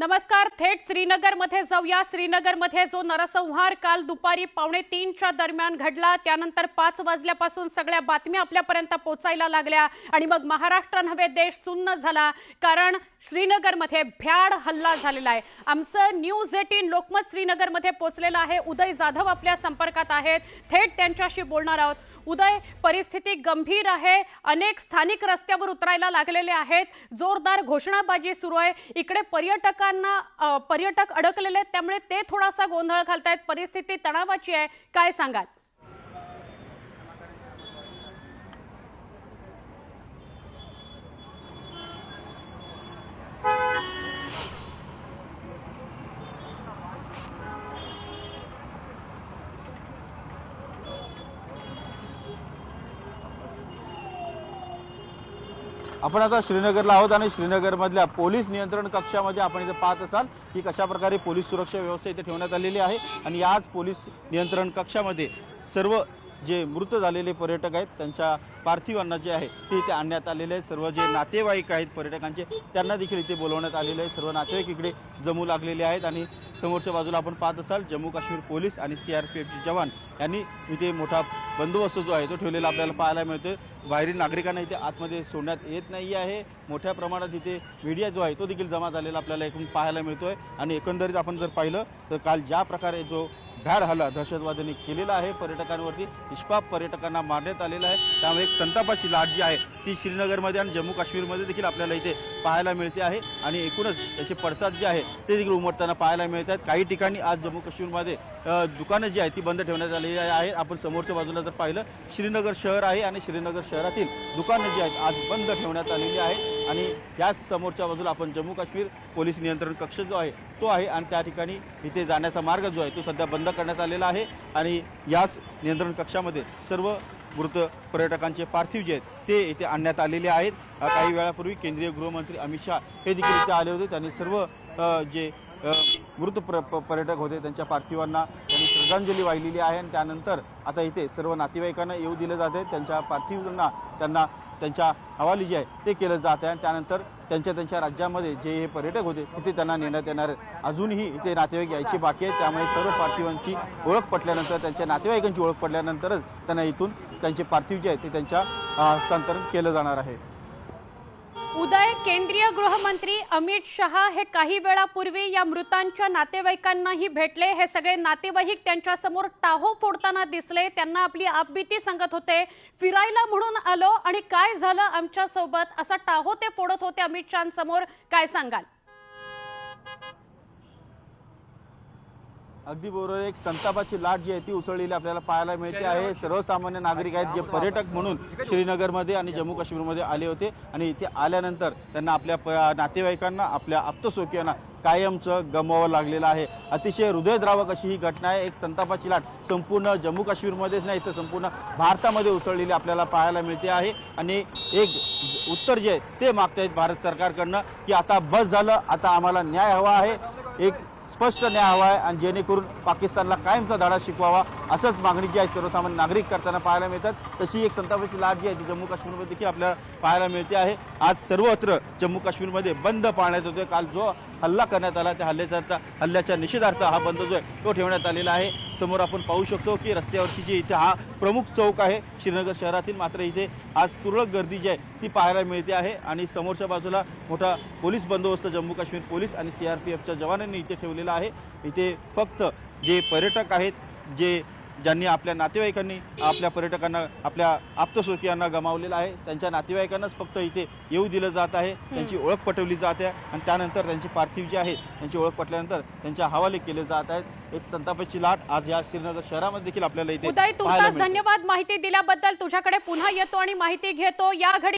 नमस्कार थेट श्रीनगरमध्ये जाऊया. श्रीनगरमध्ये जो नरसंहार काल दुपारी पावणे तीनच्या दरम्यान घडला. त्यानंतर पाच वाजल्यापासून सगळ्या बातम्या आपल्यापर्यंत पोचायला लागल्या आणि मग महाराष्ट्र नव्हे देश सुन्न झाला. कारण श्रीनगरमध्ये भ्याड हल्ला झालेला आहे. आमचं न्यूज एटीन लोकमत श्रीनगरमध्ये पोचलेलं आहे. उदय जाधव आपल्या संपर्कात आहेत. थेट त्यांच्याशी बोलणार आहोत. उदय परिस्थिती गंभीर आहे. अनेक स्थानिक रस्त्यावर उतरायला लागलेले आहेत. जोरदार घोषणाबाजी सुरू आहे. इकडे पर्यटकांना पर्यटक अडकलेले आहेत. त्यामुळे ते थोडासा गोंधळ घालतायत. परिस्थिती तणावाची आहे. काय सांगाल? आपण आता श्रीनगरला आहोत आणि श्रीनगरमधल्या पोलीस नियंत्रण कक्षामध्ये आपण इथे पाहत असाल की कशा प्रकारे पोलीस सुरक्षा व्यवस्था इथे ठेवण्यात आलेली आहे. आणि याच पोलीस नियंत्रण कक्षामध्ये सर्व जे मृत झालेले पर्यटक आहेत त्यांच्या पार्थिवांना जे आहे ते इथे आणण्यात आलेले आहे सर्व जे नातेवाईक आहेत पर्यटकांचे त्यांना देखील इथे बोलवण्यात आलेले आहे सर्व नातेवाईक इकडे जमू लागलेले आहेत आणि समोरच्या बाजूला आपण पाहत असाल जम्मू काश्मीर पोलीस आणि सी आर पी एफचे जवान यांनी इथे मोठा बंदोबस्त जो आहे तो ठेवलेला आपल्याला पाहायला मिळतोय. बाहेरील नागरिकांना इथे आतमध्ये सोडण्यात येत नाही आहे. मोठ्या प्रमाणात इथे मीडिया जो आहे तो देखील जमा झालेला आपल्याला एकूण पाहायला मिळतोय. आणि एकंदरीत आपण जर पाहिलं तर काल ज्या प्रकारे जो भ्याड हल्ला दहशतवाद्यांनी केलेला आहे. पर्यटकांवरती निष्पाप पर्यटकांना मारण्यात आलेला आहे. त्यामुळे एक संतापाची लाट जी आहे ती श्रीनगरमध्ये आणि जम्मू काश्मीरमध्ये देखील आपल्याला इथे पाहायला मिळते आहे. आणि एकूणच त्याचे पडसाद जे आहे ते देखील उमटताना पाहायला मिळत आहेत. काही ठिकाणी आज जम्मू काश्मीरमध्ये दुकानं जी आहेत ती बंद ठेवण्यात आलेली आहे आपण समोरच्या बाजूला जर पाहिलं श्रीनगर शहर आहे आणि श्रीनगर शहरातील दुकानं जी आहेत आज बंद ठेवण्यात आलेली आहेत. आणि याच समोरच्या बाजूला आपण जम्मू काश्मीर पोलीस नियंत्रण कक्ष जो आहे तो आहे. आणि त्या ठिकाणी इथे जाण्याचा मार्ग जो आहे तो सध्या बंद करण्यात आलेला आहे. आणि याच नियंत्रण कक्षामध्ये सर्व मृत पर्यटकांचे पार्थिव जे आहेत ते इथे आणण्यात आलेले आहेत. काही वेळापूर्वी केंद्रीय गृहमंत्री अमित शहा हे देखील इथे आले होते. त्यांनी सर्व जे मृत प्र प- पर्यटक होते त्यांच्या पार्थिवांना त्यांनी श्रद्धांजली वाहिलेली आहे. आणि त्यानंतर आता इथे सर्व नातेवाईकांना येऊ दिलं जाते त्यांच्या पार्थिवांना त्यांना त्यांच्या हवाली जे आहे ते केलं जात आहे. आणि त्यानंतर त्यांच्या त्यांच्या राज्यामध्ये जे हे पर्यटक होते तिथे त्यांना नेण्यात येणार अजूनही इथे नातेवाईक यायची बाकी आहे. त्यामुळे सर्व पार्थिवांची ओळख पटल्यानंतर त्यांच्या नातेवाईकांची ओळख पटल्यानंतरच त्यांना इथून त्यांचे पार्थिव जे आहे ते त्यांच्या हस्तांतरण केलं जाणार आहे. उदय केंद्रीय गृहमंत्री अमित शहा हे काही वेळापूर्वी या मृतांच्या नातेवाईकांनाही भेटले. हे सगळे नातेवाईक त्यांच्यासमोर टाहो फोडताना दिसले. त्यांना आपली आपबीती सांगत होते. फिरायला म्हणून आलो आणि काय झालं आमच्यासोबत? असा टाहो ते फोडत होते अमित शहांसमोर. काय सांगाल? अगदी बरोबर. एक संतापाची लाट जी आहे ती उसळलेली आपल्याला पाहायला मिळते आहे. सर्वसामान्य नागरिक आहेत जे पर्यटक म्हणून श्रीनगरमध्ये आणि जम्मू काश्मीरमध्ये आले होते. आणि इथे आल्यानंतर त्यांना आपल्या नातेवाईकांना आपल्या आप्तस्वकीयांना कायमचं गमवावं लागलेलं आहे. अतिशय हृदयद्रावक अशी ही घटना आहे. एक संतापाची लाट संपूर्ण जम्मू काश्मीरमध्येच नाही तर संपूर्ण भारतामध्ये उसळलेली आपल्याला पाहायला मिळते आहे. आणि एक उत्तर जे आहे ते मागतायत भारत सरकारकडनं की आता बस झालं आता आम्हाला न्याय हवा आहे. एक स्पष्ट न्याय हवा आहे आणि जेणेकरून पाकिस्तानला कायमचा धडा शिकवावा असंच मागणी जी आहे सर्वसामान्य नागरिक करताना पाहायला मिळतात. तशी एक संतापाची लाट जी आहे ती जम्मू काश्मीरमध्ये देखील आपल्याला पाहायला मिळते आहे. आज सर्वत्र जम्मू काश्मीरमध्ये बंद पाळण्यात येतोय. काल जो हल्ला करण्यात आला. त्या हल्ल्याचा हल्ल्याच्या निषेधार्थ हा बंद जो आहे तो ठेवण्यात आलेला आहे. समोर आपण पाहू शकतो की रस्त्यावरची जी इथे हा प्रमुख चौक आहे श्रीनगर शहरातील मात्र इथे आज तुरळक गर्दी जी आहे ती पाहायला मिळते आहे. आणि समोरच्या बाजूला मोठा पोलीस बंदोबस्त जम्मू काश्मीर पोलीस आणि सी आर पी एफच्या जवानांनी इथे ठेवलेला आहे. इथे फक्त जे पर्यटक आहेत जे ज्यांनी आपल्या नातेवाईकांनी आपल्या पर्यटकांना आपल्या आप्तस्वकीयांना गमावलेलं आहे त्यांच्या नातेवाईकांनाच फक्त इथे येऊ दिलं जात आहे. त्यांची ओळख पटवली जाते आणि त्यानंतर त्यांची पार्थिव जी आहे त्यांची ओळख पटल्यानंतर त्यांच्या हवाले केले जात आहेत. एक संतापाची लाट आज या श्रीनगर शहरामध्ये देखील आपल्याला इथे. धन्यवाद माहिती दिल्याबद्दल. तुझ्याकडे पुन्हा येतो आणि माहिती घेतो. या घडी